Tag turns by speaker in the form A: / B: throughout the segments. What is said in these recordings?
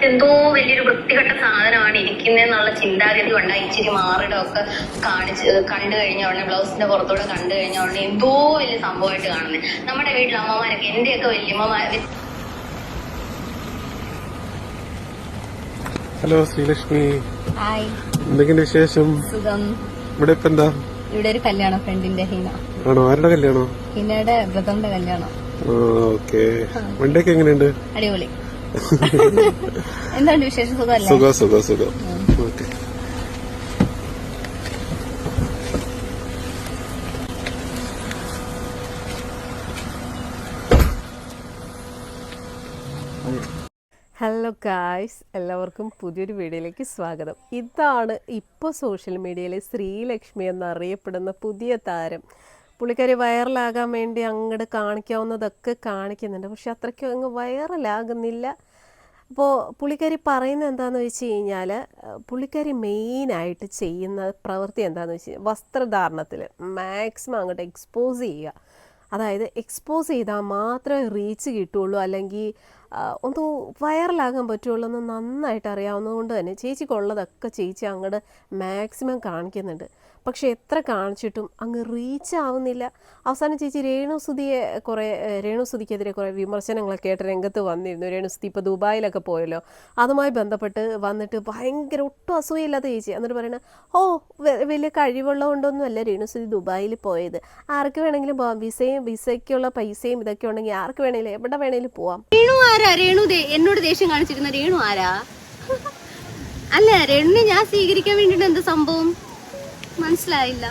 A: ഇതിനകത്ത് എന്തോ വലിയൊരു വൃത്തികെട്ട സാധനമാണ് ഇരിക്കുന്നതെന്നുള്ള ചിന്താഗതി കൊണ്ട് ഇച്ചിരി മാറിടമൊക്കെ കാണിച്ച് കണ്ടു കഴിഞ്ഞ ഉടനെ ബ്ലൗസിന്റെ പുറത്തൂടെ കണ്ടു കഴിഞ്ഞ ഉടനെ എന്തോ വലിയ സംഭവമായിട്ട് കാണുന്നത് നമ്മുടെ വീട്ടിലെ അമ്മമാരൊക്കെ എന്റെയൊക്കെ വല്യമ്മമാര്
B: ഹലോ ശ്രീലക്ഷ്മി.
C: ഹായ്.
B: എന്തൊക്കെയുണ്ട് വിശേഷം?
C: സുഖം.
B: ഇവിടെ ഇപ്പൊ എന്താ?
C: ഇവിടെ ഒരു കല്യാണം ഫ്രണ്ടിന്റെ ഹീന.
B: ആണോ? ആരുടെ കല്യാണോ?
C: ഹീനയുടെ ബ്രദറിന്റെ കല്യാണം.
B: ഓക്കെ. വണ്ടിയൊക്കെ എങ്ങനെയുണ്ട്?
C: അടിപൊളി. എന്താണ് വിശേഷം?
B: സുഖം സുഖം സുഖം. ഓക്കെ.
D: ഹലോ ഗായ്സ് എല്ലാവർക്കും പുതിയൊരു വീഡിയോയിലേക്ക് സ്വാഗതം. ഇതാണ് ഇപ്പോൾ സോഷ്യൽ മീഡിയയിലെ ശ്രീലക്ഷ്മി എന്നറിയപ്പെടുന്ന പുതിയ താരം. പുള്ളിക്കാരി വൈറലാകാൻ വേണ്ടി അങ്ങോട്ട് കാണിക്കാവുന്നതൊക്കെ കാണിക്കുന്നുണ്ട്. പക്ഷെ അത്രയ്ക്കും അങ്ങ് വൈറലാകുന്നില്ല അപ്പോൾ പുള്ളിക്കാരി പറയുന്നത് എന്താണെന്ന് വെച്ച് കഴിഞ്ഞാൽ പുള്ളിക്കാരി മെയിനായിട്ട് ചെയ്യുന്ന പ്രവൃത്തി എന്താണെന്ന് വെച്ച് കഴിഞ്ഞാൽ വസ്ത്രധാരണത്തിൽ മാക്സിമം അങ്ങോട്ട് എക്സ്പോസ് ചെയ്യുക. അതായത് എക്സ്പോസ് ചെയ്താൽ മാത്രമേ റീച്ച് കിട്ടുള്ളൂ അല്ലെങ്കിൽ ഒന്ന് വൈറലാകാൻ പറ്റുള്ളൂ എന്ന് നന്നായിട്ട് അറിയാവുന്നതുകൊണ്ട് തന്നെ ചേച്ചിക്കുള്ളതൊക്കെ ചേച്ചി അങ്ങോട്ട് മാക്സിമം കാണിക്കുന്നുണ്ട്. പക്ഷെ എത്ര കാണിച്ചിട്ടും അങ്ങ് റീച്ച് ആവുന്നില്ല. അവസാനം ചേച്ചി രേണുസുതിയെ കുറേ രേണുസുതിക്കെതിരെ കുറേ വിമർശനങ്ങളൊക്കെ ആയിട്ട് രംഗത്ത് വന്നിരുന്നു. രേണുസുതി ഇപ്പോൾ ദുബായിലൊക്കെ പോയല്ലോ. അതുമായി ബന്ധപ്പെട്ട് വന്നിട്ട് ഭയങ്കര ഒട്ടും അസൂയയില്ലാത്ത ചേച്ചി. എന്നിട്ട് പറയണ ഓ വലിയ വലിയ കഴിവുള്ളതുകൊണ്ടൊന്നും അല്ല രേണുസുതി ദുബായിൽ പോയത്. ആർക്ക് വേണമെങ്കിലും പോവാം. വിസയും വിസയ്ക്കുള്ള പൈസയും ഇതൊക്കെ ഉണ്ടെങ്കിൽ ആർക്ക് വേണമെങ്കിലും എവിടെ വേണമെങ്കിലും പോവാം.
C: ആരാ? രേണു എന്നോട് ദേഷ്യം കാണിച്ചിരുന്ന രേണു ആരാ? അല്ല രേണുവിനെ ഞാൻ സ്വീകരിക്കാൻ വേണ്ടിട്ട് എന്താ സംഭവം? മനസ്സിലായില്ല.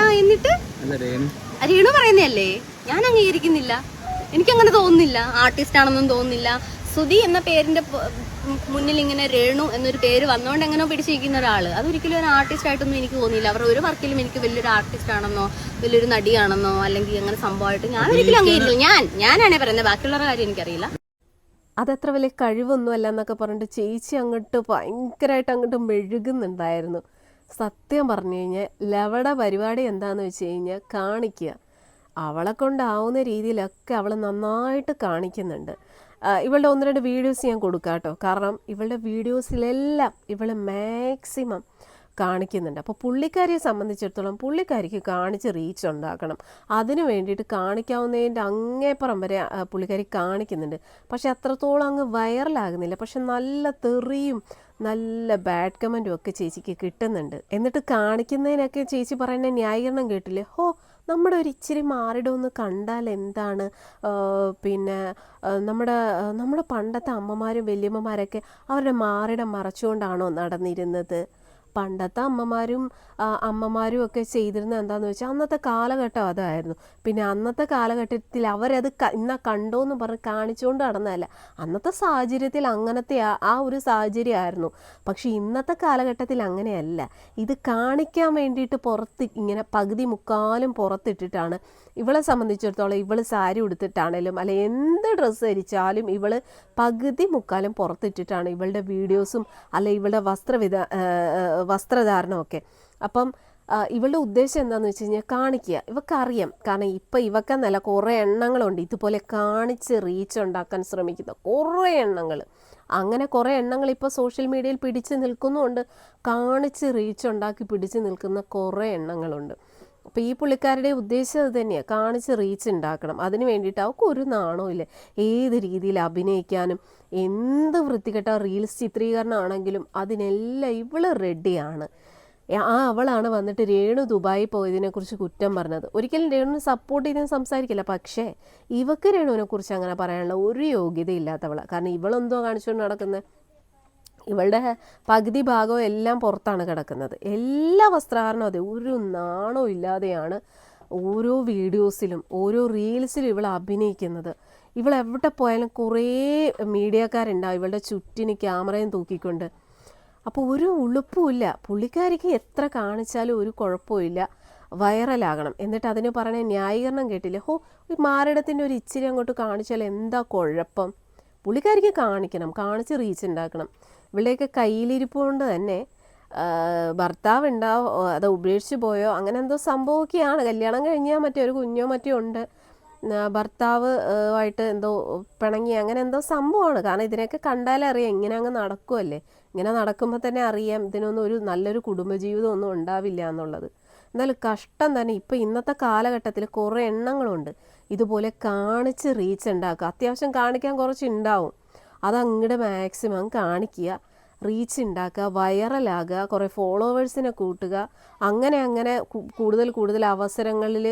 C: ആ എന്നിട്ട്?
E: രേണു.
C: പറയുന്നല്ലേ ഞാൻ അംഗീകരിക്കുന്നില്ല. എനിക്കങ്ങനെ തോന്നുന്നില്ല. ആർട്ടിസ്റ്റ് ആണെന്നും തോന്നുന്നില്ല. സുധി എന്ന പേരിന്റെ മുന്നിൽ ഇങ്ങനെ രേണു എന്നൊരു പേര് വന്നുകൊണ്ട് എങ്ങനെ പിടിച്ചിരിക്കുന്ന ഒരാൾ. അതൊരിക്കലും ഒരു ആർട്ടിസ്റ്റ് ആയിട്ടൊന്നും എനിക്ക് തോന്നിയില്ല. അവർ ഒരു വർക്കിലും എനിക്ക് വലിയൊരു ആർട്ടിസ്റ്റ് ആണെന്നോ വലിയൊരു നടിയാണെന്നോ അല്ലെങ്കിൽ അങ്ങനെ സംഭവമായിട്ട് ഞാൻ ഒരിക്കലും അംഗീകരിക്കില്ല ഞാൻ ഞാനാണേ പറയുന്നത് ബാക്കിയുള്ളവരുടെ കാര്യം എനിക്കറിയില്ല.
D: അതത്ര വലിയ കഴിവൊന്നും അല്ല എന്നൊക്കെ പറഞ്ഞിട്ട് ചേച്ചി അങ്ങോട്ട് ഭയങ്കരമായിട്ട് അങ്ങോട്ട് മെഴുകുന്നുണ്ടായിരുന്നു. സത്യം പറഞ്ഞു കഴിഞ്ഞാൽ ലവട പരിപാടി എന്താണെന്ന് വെച്ച് കഴിഞ്ഞാൽ കാണിക്കുക. അവളെ കൊണ്ടാവുന്ന രീതിയിലൊക്കെ അവൾ നന്നായിട്ട് കാണിക്കുന്നുണ്ട്. ഇവളുടെ ഒന്ന് രണ്ട് വീഡിയോസ് ഞാൻ കൊടുക്കാം കേട്ടോ. കാരണം ഇവളുടെ വീഡിയോസിലെല്ലാം ഇവൾ മാക്സിമം കാണിക്കുന്നുണ്ട്. അപ്പോൾ പുള്ളിക്കാരിയെ സംബന്ധിച്ചിടത്തോളം പുള്ളിക്കാരിക്ക് കാണിച്ച് റീച്ച് ഉണ്ടാക്കണം. അതിന് വേണ്ടിയിട്ട് കാണിക്കാവുന്നതിന്റെ അങ്ങേപ്പുറം വരെ പുള്ളിക്കാരി കാണിക്കുന്നുണ്ട്. പക്ഷെ അത്രത്തോളം അങ്ങ് വൈറലാകുന്നില്ല. പക്ഷെ നല്ല തെറിയും നല്ല ബാഡ് കമന്റും ഒക്കെ ചേച്ചിക്ക് കിട്ടുന്നുണ്ട്. എന്നിട്ട് കാണിക്കുന്നതിനൊക്കെ ചേച്ചി പറയുന്ന ന്യായീകരണം കേട്ടില്ലേ? ഹോ നമ്മുടെ ഒരു ഇച്ചിരി മാറിടമൊന്ന് കണ്ടാൽ എന്താണ്? പിന്നെ നമ്മുടെ നമ്മുടെ പണ്ടത്തെ അമ്മമാരും വലിയമ്മമാരൊക്കെ അവരുടെ മാറിടം മറച്ചുകൊണ്ടാണോ നടന്നിരുന്നത്? പണ്ടത്തെ അമ്മമാരും അമ്മമാരും ഒക്കെ ചെയ്തിരുന്നത് എന്താണെന്ന് വെച്ചാൽ അന്നത്തെ കാലഘട്ടം അതായിരുന്നു. പിന്നെ അന്നത്തെ കാലഘട്ടത്തിൽ അവരത് ഇന്ന കണ്ടോ എന്ന് പറഞ്ഞ് കാണിച്ചുകൊണ്ട് നടന്നതല്ല. അന്നത്തെ സാഹചര്യത്തിൽ അങ്ങനത്തെ ആ- ഒരു സാഹചര്യമായിരുന്നു. പക്ഷെ ഇന്നത്തെ കാലഘട്ടത്തിൽ അങ്ങനെയല്ല. ഇത് കാണിക്കാൻ വേണ്ടിയിട്ട് പുറത്ത് ഇങ്ങനെ പകുതി മുക്കാലും പുറത്തിട്ടിട്ടാണ്. ഇവളെ സംബന്ധിച്ചിടത്തോളം ഇവൾ സാരി ഉടുത്തിട്ടാണേലും അല്ലെ എന്ത് ഡ്രസ്സ് ധരിച്ചാലും ഇവൾ പകുതി മുക്കാലും പുറത്തിട്ടിട്ടാണ് ഇവളുടെ വീഡിയോസും അല്ലെ ഇവളുടെ വസ്ത്രവിധ വസ്ത്രധാരണമൊക്കെ. അപ്പം ഇവളുടെ ഉദ്ദേശം എന്താണെന്ന് വെച്ച് കഴിഞ്ഞാൽ കാണിക്കുക ഇവക്കറിയാം. കാരണം ഇപ്പം ഇവക്കെന്നല്ല കുറേ എണ്ണങ്ങളുണ്ട്. ഇതുപോലെ കാണിച്ച് റീച്ച് ഉണ്ടാക്കാൻ ശ്രമിക്കുന്ന കുറേ എണ്ണങ്ങൾ അങ്ങനെ കുറേ എണ്ണങ്ങൾ ഇപ്പോൾ സോഷ്യൽ മീഡിയയിൽ പിടിച്ച് നിൽക്കുന്നുമുണ്ട് കാണിച്ച് റീച്ച് ഉണ്ടാക്കി പിടിച്ച് നിൽക്കുന്ന കുറേ എണ്ണങ്ങളുണ്ട്. അപ്പോൾ ഈ പുള്ളിക്കാരുടെ ഉദ്ദേശം അത് തന്നെയാണ് കാണിച്ച് റീച്ച് ഉണ്ടാക്കണം അതിന് വേണ്ടിയിട്ട് അവൾക്ക് ഒരു നാണവും ഇല്ല. ഏത് രീതിയിൽ അഭിനയിക്കാനും എന്ത് വൃത്തികെട്ട റീൽസ് ചിത്രീകരണം ആണെങ്കിലും അതിനെല്ലാം ഇവൾ റെഡിയാണ് ആ അവളാണ് വന്നിട്ട് രേണു ദുബായി പോയതിനെക്കുറിച്ച് കുറ്റം പറഞ്ഞത്. ഒരിക്കലും രേണുവിനെ സപ്പോർട്ട് ചെയ്തെന്ന് സംസാരിക്കില്ല. പക്ഷേ ഇവക്ക് രേണുവിനെ കുറിച്ച് അങ്ങനെ പറയാനുള്ള ഒരു യോഗ്യതയില്ലാത്തവളാണ് കാരണം ഇവളെന്തോ കാണിച്ചുകൊണ്ട് നടക്കുന്നത് ഇവളുടെ പകുതി ഭാഗവും എല്ലാം പുറത്താണ് കിടക്കുന്നത്. എല്ലാ വസ്ത്രധാരണവും അതെ ഒരു നാണവും ഇല്ലാതെയാണ് ഓരോ വീഡിയോസിലും ഓരോ റീൽസിലും ഇവൾ അഭിനയിക്കുന്നത്. ഇവൾ എവിടെ പോയാലും കുറേ മീഡിയക്കാരുണ്ടാവും ഇവളുടെ ചുറ്റിന് ക്യാമറയും തൂക്കിക്കൊണ്ട്. അപ്പോൾ ഒരു ഉളുപ്പുമില്ല പുള്ളിക്കാരിക്ക് എത്ര കാണിച്ചാലും ഒരു കുഴപ്പമില്ല വൈറലാകണം. എന്നിട്ട് അതിന് പറയണ ന്യായീകരണം കേട്ടില്ല? ഹോ ഒരു മാരടത്തിന്റെ ഒരു ഇച്ചിരി അങ്ങോട്ട് കാണിച്ചാൽ എന്താ കുഴപ്പം? പുള്ളിക്കാരിക്ക് കാണിക്കണം കാണിച്ച് റീച്ച് ഉണ്ടാക്കണം. ഇവളുടെയൊക്കെ കയ്യിലിരിപ്പ് കൊണ്ട് തന്നെ ഭർത്താവ് ഉണ്ടാവോ അത് ഉപേക്ഷിച്ച് പോയോ അങ്ങനെ എന്തോ സംഭവമൊക്കെയാണ്. കല്യാണം കഴിഞ്ഞാൽ മറ്റേ ഒരു കുഞ്ഞോ മറ്റോ ഉണ്ട്. ഭർത്താവ് ആയിട്ട് എന്തോ പിണങ്ങി അങ്ങനെ എന്തോ സംഭവമാണ്. കാരണം ഇതിനെയൊക്കെ കണ്ടാലേ അറിയാം ഇങ്ങനെ അങ്ങ് നടക്കുമല്ലേ ഇങ്ങനെ നടക്കുമ്പോൾ തന്നെ അറിയാം ഇതിനൊന്നും ഒരു നല്ലൊരു കുടുംബജീവിതം ഒന്നും ഉണ്ടാവില്ല എന്നുള്ളത്. എന്നാലും കഷ്ടം തന്നെ. ഇപ്പം ഇന്നത്തെ കാലഘട്ടത്തിൽ കുറേ എണ്ണങ്ങളുണ്ട്. ഇതുപോലെ കാണിച്ച് റീച്ച് ഉണ്ടാക്കുക. അത്യാവശ്യം കാണിക്കാൻ കുറച്ച് ഉണ്ടാവും അതങ്ങടെ മാക്സിമം കാണിക്കുക. റീച്ച് ഉണ്ടാക്കുക വൈറലാകുക കുറേ ഫോളോവേഴ്സിനെ കൂട്ടുക. അങ്ങനെ അങ്ങനെ കൂടുതൽ കൂടുതൽ അവസരങ്ങളിൽ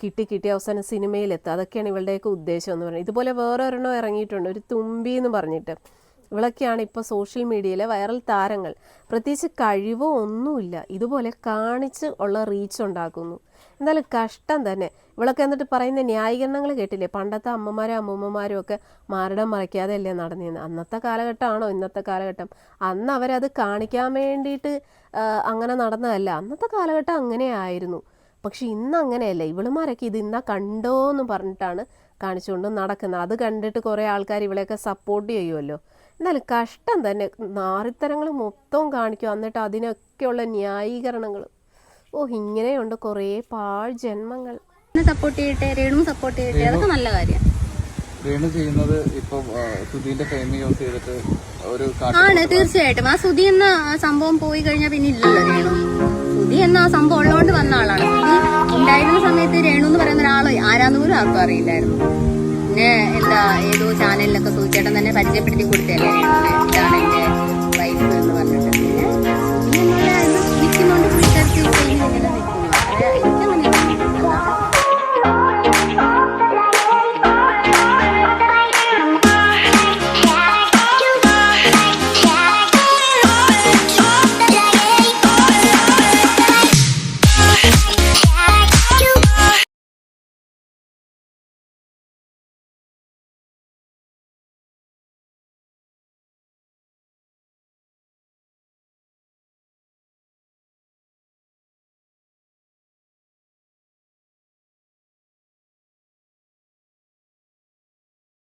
D: കിട്ടി കിട്ടി അവസാനം സിനിമയിലെത്തുക അതൊക്കെയാണ് ഇവളുടെയൊക്കെ ഉദ്ദേശം എന്ന് പറയുന്നത്. ഇതുപോലെ വേറെ ഒരെണ്ണം ഇറങ്ങിയിട്ടുണ്ട്. ഒരു തുമ്പി എന്ന് പറഞ്ഞിട്ട്. ഇവളൊക്കെയാണ് ഇപ്പോൾ സോഷ്യൽ മീഡിയയിലെ വൈറൽ താരങ്ങൾ. പ്രത്യേകിച്ച് കഴിവോ ഒന്നുമില്ല. ഇതുപോലെ കാണിച്ച് ഉള്ള റീച്ച് ഉണ്ടാക്കുന്നു. എന്തായാലും കഷ്ടം തന്നെ. ഇവളൊക്കെ എന്നിട്ട് പറയുന്ന ന്യായീകരണങ്ങൾ കേട്ടില്ലേ? പണ്ടത്തെ അമ്മമാരും അമ്മൂമ്മമാരും ഒക്കെ മാറിടം മറയ്ക്കാതെ അല്ലേ നടന്നിരുന്നത് അന്നത്തെ കാലഘട്ടമാണോ ഇന്നത്തെ കാലഘട്ടം? അന്ന് അവരത് കാണിക്കാൻ വേണ്ടിയിട്ട് അങ്ങനെ നടന്നതല്ല. അന്നത്തെ കാലഘട്ടം അങ്ങനെയായിരുന്നു പക്ഷെ ഇന്ന് അങ്ങനെയല്ല. ഇവളുമാരൊക്കെ ഇത് ഇന്നാ കണ്ടോ എന്ന് പറഞ്ഞിട്ടാണ് കാണിച്ചുകൊണ്ട് നടക്കുന്നത്. അത് കണ്ടിട്ട് കുറേ ആൾക്കാർ ഇവളെയൊക്കെ സപ്പോർട്ട് ചെയ്യുമല്ലോ എന്നാലും കഷ്ടം തന്നെ. നാറിത്തരങ്ങൾ മൊത്തം കാണിക്കും. എന്നിട്ട് അതിനൊക്കെയുള്ള ന്യായീകരണങ്ങൾ. ഓ ഇങ്ങനെയുണ്ട് കുറേ പാഴ് ജന്മങ്ങൾ.
C: സപ്പോർട്ട് ചെയ്യട്ടെ രേണു സപ്പോർട്ട് ചെയ്യട്ടെ അതൊക്കെ നല്ല കാര്യമാണ്
F: രേണു ചെയ്യുന്നത് ഇപ്പൊ സുധീന്റെ ഫെയിം യൂസ് ചെയ്തിട്ട് ഒരു
C: ആണ് തീർച്ചയായിട്ടും. ആ സുധി എന്ന സംഭവം പോയി കഴിഞ്ഞാൽ പിന്നെ ഇല്ലല്ലോ രേണു. സുധി എന്ന ആ സംഭവം ഉള്ളതുകൊണ്ട് വന്ന ആളാണ്. സുധി ഉണ്ടായിരുന്ന സമയത്ത് രേണു എന്ന് പറയുന്ന ഒരാൾ ആരാന്ന് പോലും ആർക്കും അറിയില്ലായിരുന്നു. പിന്നെ എന്താ ഏതോ ചാനലിലൊക്കെ സുധിച്ചേട്ടൻ തന്നെ പരിചയപ്പെടുത്തി കൊടുത്തല്ലേ ഇതാണ് ഇതാണ്